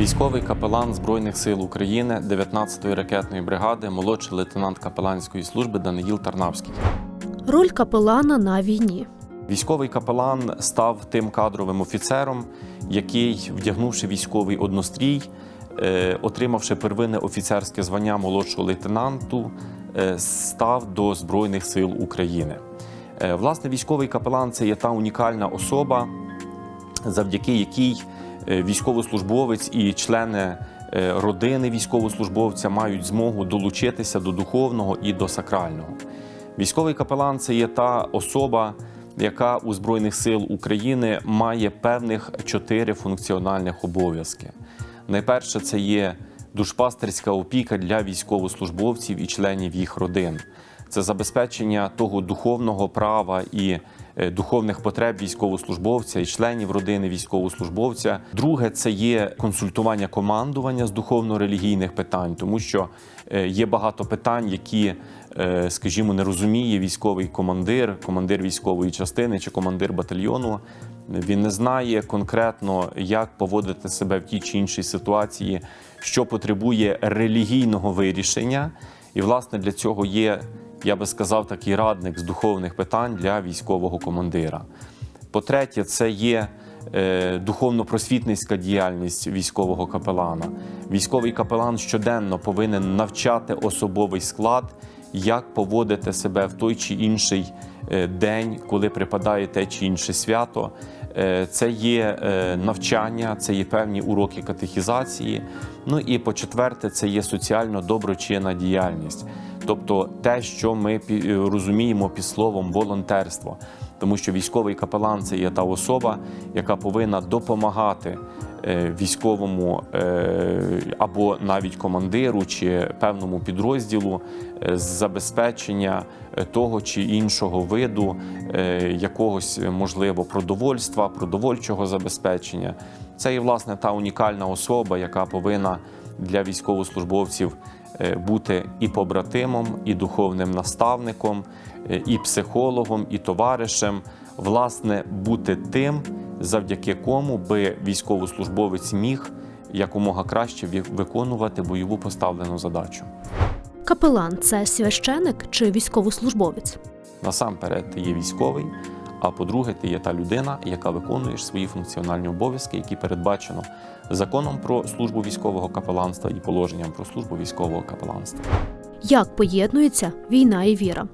Військовий капелан Збройних сил України 19-ї ракетної бригади, молодший лейтенант капеланської служби Даниїл Тарнавський. Роль капелана на війні. Військовий капелан став тим кадровим офіцером, який, вдягнувши військовий однострій, е, отримавши первинне офіцерське звання молодшого лейтенанту, е, став до Збройних сил України. Е, Власне, військовий капелан це є та унікальна особа, завдяки якій військовослужбовець і члени е, родини військовослужбовця мають змогу долучитися до духовного і до сакрального. Військовий капелан це є та особа, яка у Збройних сил України має певних чотири функціональних обов'язки. Найперше, це є душпастерська опіка для військовослужбовців і членів їх родин. Це забезпечення того духовного права і е, духовних потреб військовослужбовця і членів родини військовослужбовця. Друге, це є консультування командування з духовно-релігійних питань, тому що е, є багато питань, які, е, скажімо, не розуміє військовий командир, командир військової частини чи командир батальйону. Він не знає конкретно, як поводити себе в тій чи іншій ситуації, що потребує релігійного вирішення. І, власне, для цього є, я би сказав, такий радник з духовних питань для військового командира. По-третє, це є е, духовно-просвітницька діяльність військового капелана. Військовий капелан щоденно повинен навчати особовий склад, як поводити себе в той чи інший е, день, коли припадає те чи інше свято. Е, Це є е, навчання, це є певні уроки катехізації. Ну і по-четверте, це є соціально доброчинна діяльність, тобто те, що ми розуміємо під словом волонтерство. Тому що військовий капелан це є та особа, яка повинна допомагати е, військовому е, або навіть командиру чи певному підрозділу е, з забезпечення того чи іншого виду якогось можливо продовольства, продовольчого забезпечення. Це є власне та унікальна особа, яка повинна для військовослужбовців бути і побратимом, і духовним наставником, і психологом, і товаришем, власне, бути тим, завдяки кому би військовослужбовець міг якомога краще виконувати бойову поставлену задачу. Капелан це священик чи військовослужбовець. Насамперед, ти є військовий. А по-друге, ти є та людина, яка виконує свої функціональні обов'язки, які передбачено законом про службу військового капеланства і положенням про службу військового капеланства. Як поєднується війна і віра?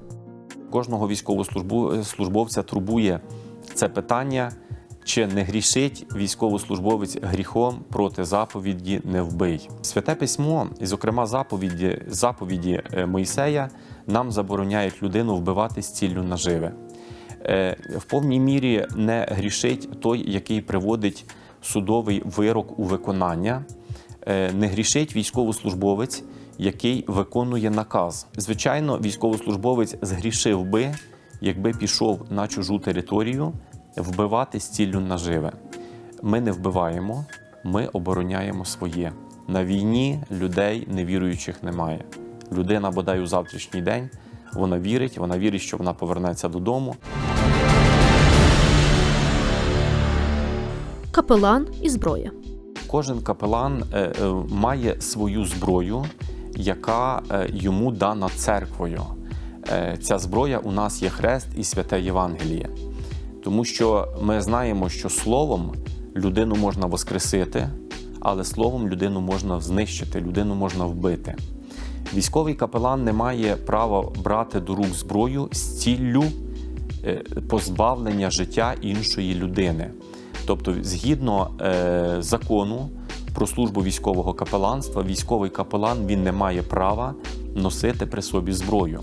Кожного військовослужбовця турбує це питання, чи не грішить військовослужбовець гріхом проти заповіді не вбий. Святе письмо, і, зокрема, заповіді, заповіді е, Мойсея, нам забороняють людину вбивати з ціллю наживе. В повній мірі не грішить той, який приводить судовий вирок у виконання, Е, не грішить військовослужбовець, який виконує наказ. Звичайно, військовослужбовець згрішив би, якби пішов на чужу територію вбивати з ціллю наживе. Ми не вбиваємо, ми обороняємо своє. На війні людей невіруючих немає. Людина, бодай у завтрашній день, вона вірить, вона вірить, що вона повернеться додому. Капелан і зброя. Кожен капелан е, е, має свою зброю, яка е, йому дана церквою. Е, Ця зброя у нас є хрест і святе Євангеліє. Тому що ми знаємо, що словом людину можна воскресити, але словом людину можна знищити, людину можна вбити. Військовий капелан не має права брати до рук зброю з ціллю е, позбавлення життя іншої людини. Тобто, згідно закону про службу військового капеланства, військовий капелан він не має права носити при собі зброю.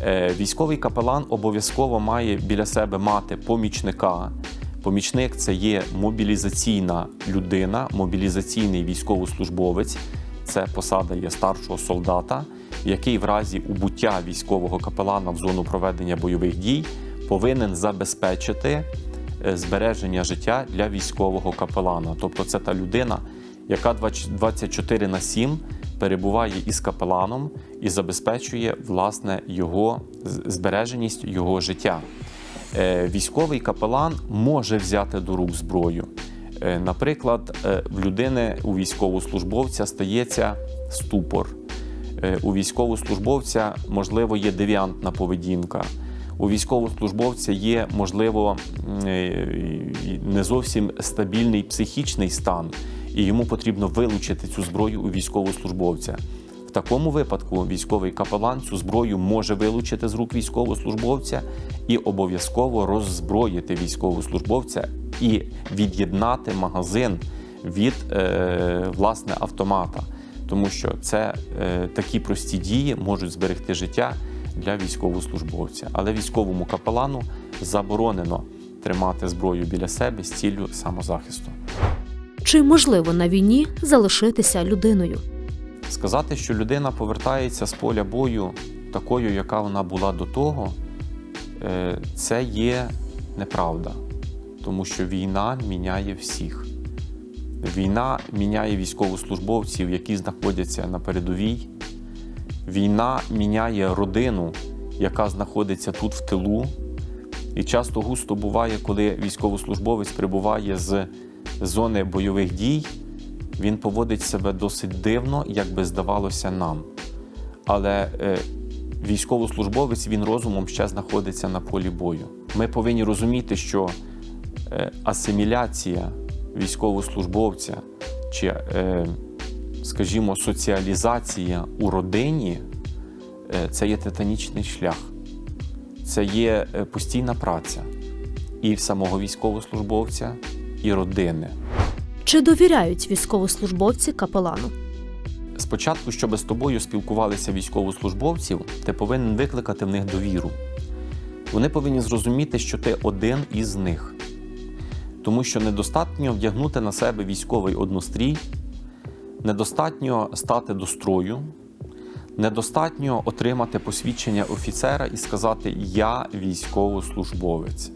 Е, військовий капелан обов'язково має біля себе мати помічника. Помічник це є мобілізаційна людина, мобілізаційний військовослужбовець. Це посада є старшого солдата, який в разі убуття військового капелана в зону проведення бойових дій повинен забезпечити е, збереження життя для військового капелана. Тобто, це та людина, яка 24 на 7 перебуває із капеланом і забезпечує власне його збереженість його життя. Е, Військовий капелан може взяти до рук зброю. Е, Наприклад, е, в людини у військовослужбовця стається ступор. У військовослужбовця, можливо, є девіантна поведінка. У військовослужбовця є, можливо, не зовсім стабільний психічний стан, і йому потрібно вилучити цю зброю у військовослужбовця. В такому випадку військовий капелан цю зброю може вилучити з рук військовослужбовця і обов'язково роззброїти військовослужбовця і від'єднати магазин від е, власне автомата, тому що це е, такі прості дії можуть зберегти життя для військовослужбовця. Але військовому капелану заборонено тримати зброю біля себе з ціллю самозахисту. Чи можливо на війні залишитися людиною? Сказати, що людина повертається з поля бою такою, яка вона була до того, е, це є неправда, тому що війна міняє всіх. Війна міняє військовослужбовців, які знаходяться на передовій. Війна міняє родину, яка знаходиться тут в тилу. І часто густо буває, коли військовослужбовець прибуває з зони бойових дій, він поводить себе досить дивно, як би здавалося нам. Але е, військовослужбовець він розумом ще знаходиться на полі бою. Ми повинні розуміти, що е, асиміляція військовослужбовця чи, е, скажімо, соціалізація у родині це є титанічний шлях, це є постійна праця і в самого військовослужбовця, і родини. Чи довіряють військовослужбовці капелану? Спочатку, щоб з тобою спілкувалися військовослужбовців, ти повинен викликати в них довіру. Вони повинні зрозуміти, що ти один із них. Тому що недостатньо вдягнути на себе військовий однострій, недостатньо стати до строю, недостатньо отримати посвідчення офіцера і сказати Я військовослужбовець.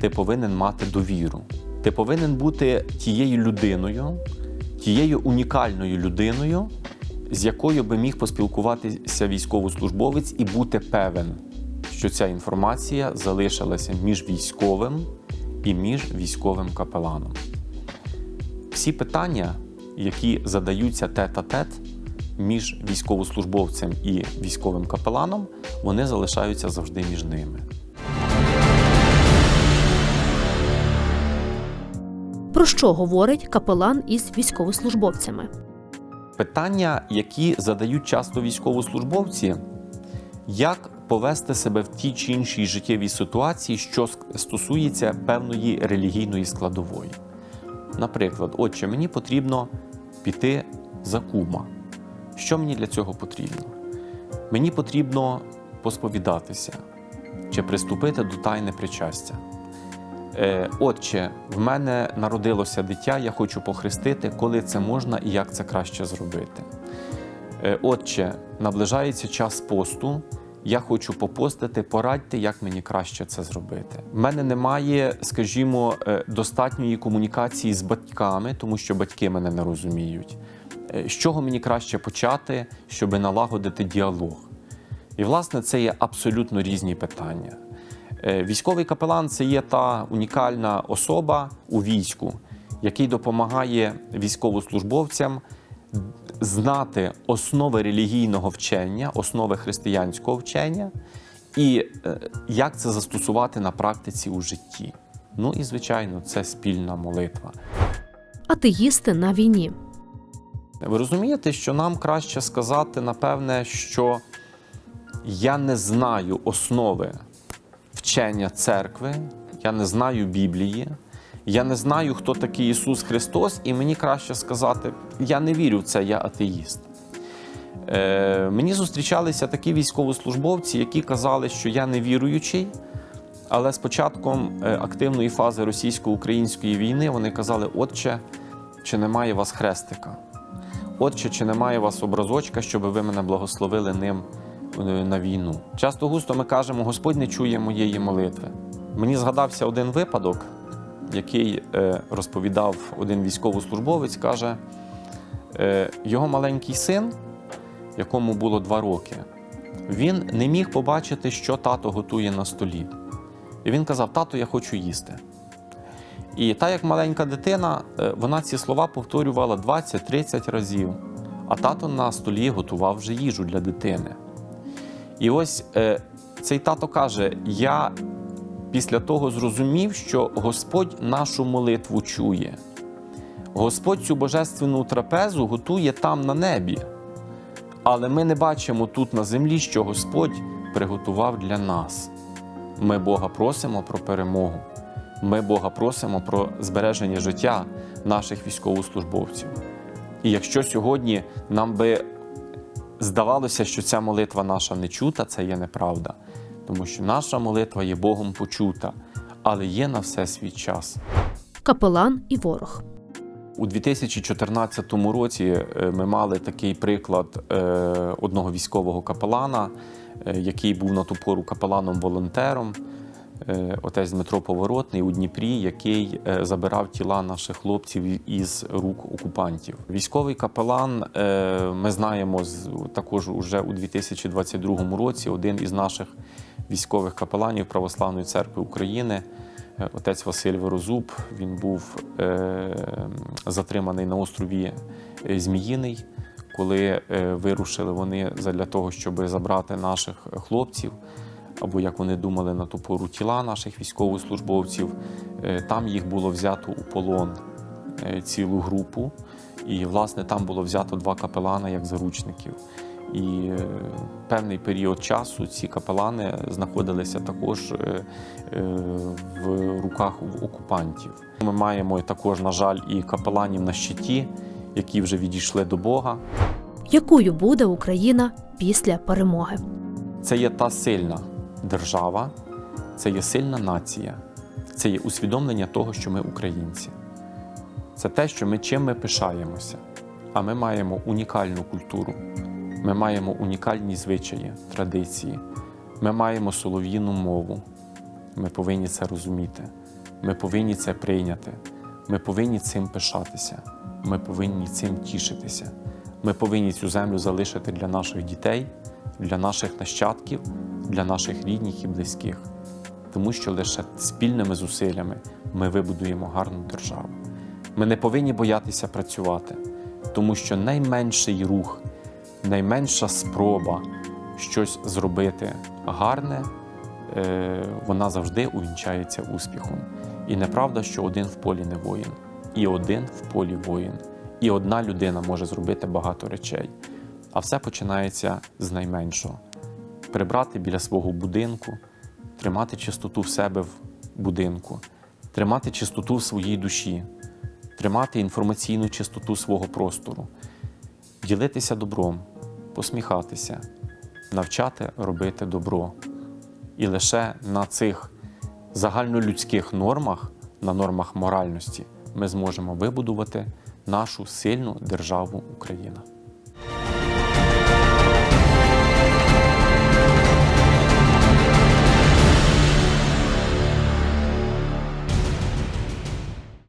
Ти повинен мати довіру. Ти повинен бути тією людиною, тією унікальною людиною, з якою би міг поспілкуватися військовослужбовець і бути певен, що ця інформація залишилася між військовим і між військовим капеланом. Всі питання, які задаються тет-а-тет між військовослужбовцем і військовим капеланом, вони залишаються завжди між ними. Про що говорить капелан із військовослужбовцями? Питання, які задають часто військовослужбовці, як повести себе в тій чи іншій життєвій ситуації, що стосується певної релігійної складової. Наприклад, отче, мені потрібно піти за кума. Що мені для цього потрібно? Мені потрібно посповідатися чи приступити до тайни причастя. Е, Отче, в мене народилося дитя, я хочу похрестити, коли це можна і як це краще зробити. Е, Отче, наближається час посту. Я хочу попостити, порадьте, як мені краще це зробити. В мене немає, скажімо, е, достатньої комунікації з батьками, тому що батьки мене не розуміють. З чого мені краще почати, щоб налагодити діалог? І, власне, це є абсолютно різні питання. Е, Військовий капелан це є та унікальна особа у війську, який допомагає військовослужбовцям знати основи релігійного вчення, основи християнського вчення і е, як це застосувати на практиці у житті. Ну і звичайно, це спільна молитва. Атеїсти на війні. Ви розумієте, що нам краще сказати, напевне, що я не знаю основи вчення церкви, я не знаю Біблії, я не знаю, хто такий Ісус Христос, і мені краще сказати, я не вірю в це, я атеїст. Е, мені зустрічалися такі військовослужбовці, які казали, що я не віруючий, але з початком е, активної фази російсько-української війни вони казали: Отче, чи немає вас хрестика? Отче, чи немає вас образочка, щоб ви мене благословили ним на війну? Часто густо ми кажемо, Господь не чує моєї молитви. Мені згадався один випадок, який е, розповідав один військовослужбовець, каже, е, його маленький син, якому було два роки, він не міг побачити, що тато готує на столі. І він казав: Тато, я хочу їсти. І та як маленька дитина, е, вона ці слова повторювала 20-30 разів. А тато на столі готував вже їжу для дитини. І ось е, цей тато каже: Я після того зрозумів, що Господь нашу молитву чує. Господь цю божественну трапезу готує там на небі. Але ми не бачимо тут на землі, що Господь приготував для нас. Ми Бога просимо про перемогу. Ми Бога просимо про збереження життя наших військовослужбовців. І якщо сьогодні нам би здавалося, що ця молитва наша не чута, це є неправда. Тому що наша молитва є Богом почута, але є на все свій час. Капелан і ворог. У 2014 році е, ми мали такий приклад е, одного військового капелана, е, який був на ту пору капеланом-волонтером, отець Дмитро Поворотний у Дніпрі, який е, забирав тіла наших хлопців із рук окупантів. Військовий капелан, е, ми знаємо, також уже у 2022 році один із наших військових капеланів Православної церкви України. Е, Отець Василь Верозуб він був е, затриманий на острові е, Зміїний, коли е, вирушили вони для того, щоб забрати наших хлопців, або як вони думали на ту пору тіла наших військовослужбовців. Е, Там їх було взято у полон е, цілу групу, і власне там було взято два капелана як заручників. І е, певний період часу ці капелани знаходилися також в руках окупантів. Ми маємо також, на жаль, і капеланів на щиті, які вже відійшли до Бога. Якою буде Україна після перемоги? Це є та сильна держава, це є сильна нація, це є усвідомлення того, що ми українці. Це те, що ми чим ми пишаємося. А ми маємо унікальну культуру, ми маємо унікальні звичаї, традиції, ми маємо солов'їну мову. Ми повинні це розуміти. Ми повинні це прийняти. Ми повинні цим пишатися. Ми повинні цим тішитися. Ми повинні цю землю залишити для наших дітей, для наших нащадків, для наших рідних і близьких. Тому що лише спільними зусиллями ми вибудуємо гарну державу. Ми не повинні боятися працювати, тому що найменший рух, найменша спроба щось зробити гарне, е, вона завжди увінчається успіхом. І неправда, що один в полі не воїн, і один в полі воїн. І одна людина може зробити багато речей. А все починається з найменшого: прибрати біля свого будинку, тримати чистоту в себе в будинку, тримати чистоту в своїй душі, тримати інформаційну чистоту свого простору, ділитися добром, посміхатися, навчати робити добро. І лише на цих загальнолюдських нормах, на нормах моральності, ми зможемо вибудувати нашу сильну державу Україна.